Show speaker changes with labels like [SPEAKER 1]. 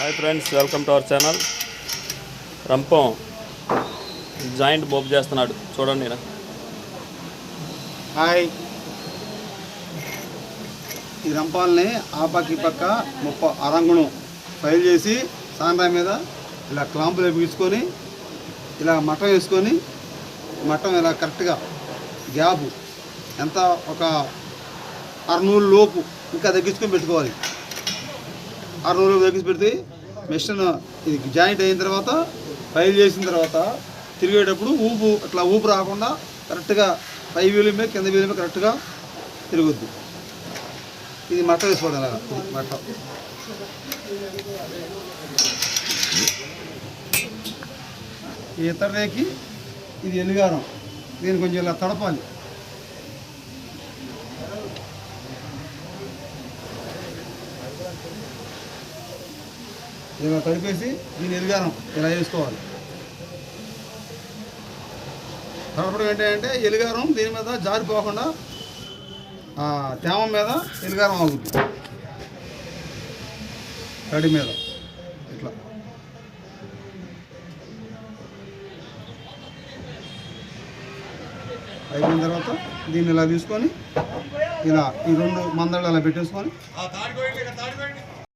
[SPEAKER 1] Hi friends welcome to our channel రంపం joint బోప్ చేస్తున్నాడు. చూడండి
[SPEAKER 2] హాయ్ ఈ రంపాలని ఆ పక్క ఈ పక్క ముప్ప అరంగుణం ఫైల్ చేసి సాండ్రాయి మీద ఇలా క్లాంపులు బిగించుకొని ఇలా మట్టం వేసుకొని మట్టం ఇలా కరెక్ట్గా గ్యాపు ఎంత ఒక అరనూరు లోపు ఇంకా తగ్గించుకొని పెట్టుకోవాలి. ఆరు రోజులు వేగించి పెడితే మిషన్ ఇది జాయింట్ అయిన తర్వాత ఫైల్ చేసిన తర్వాత తిరిగేటప్పుడు ఊపు అట్లా ఊపు రాకుండా కరెక్ట్గా పై వీలు మీద కింద వీలు మీద కరెక్ట్గా తిరుగుద్ది. ఇది మట్ట వేసుకోవడం అలాగా మట్ట. ఈ ఇతర రేకి ఇది ఎలుగారం దీన్ని కొంచెం ఇలా తడపాలి. ఇలా కలిపేసి దీన్ని ఎలుగారం ఇలా వేసుకోవాలి కలపడం ఏంటంటే ఎలుగారం దీని మీద జారిపోకుండా తేమ మీద ఎలుగారం అవుతుంది తడి మీద. ఇట్లా. అయిపోయిన తర్వాత దీన్ని ఇలా తీసుకొని ఇలా ఈ రెండు మందళ్ళు అలా పెట్టేసుకొని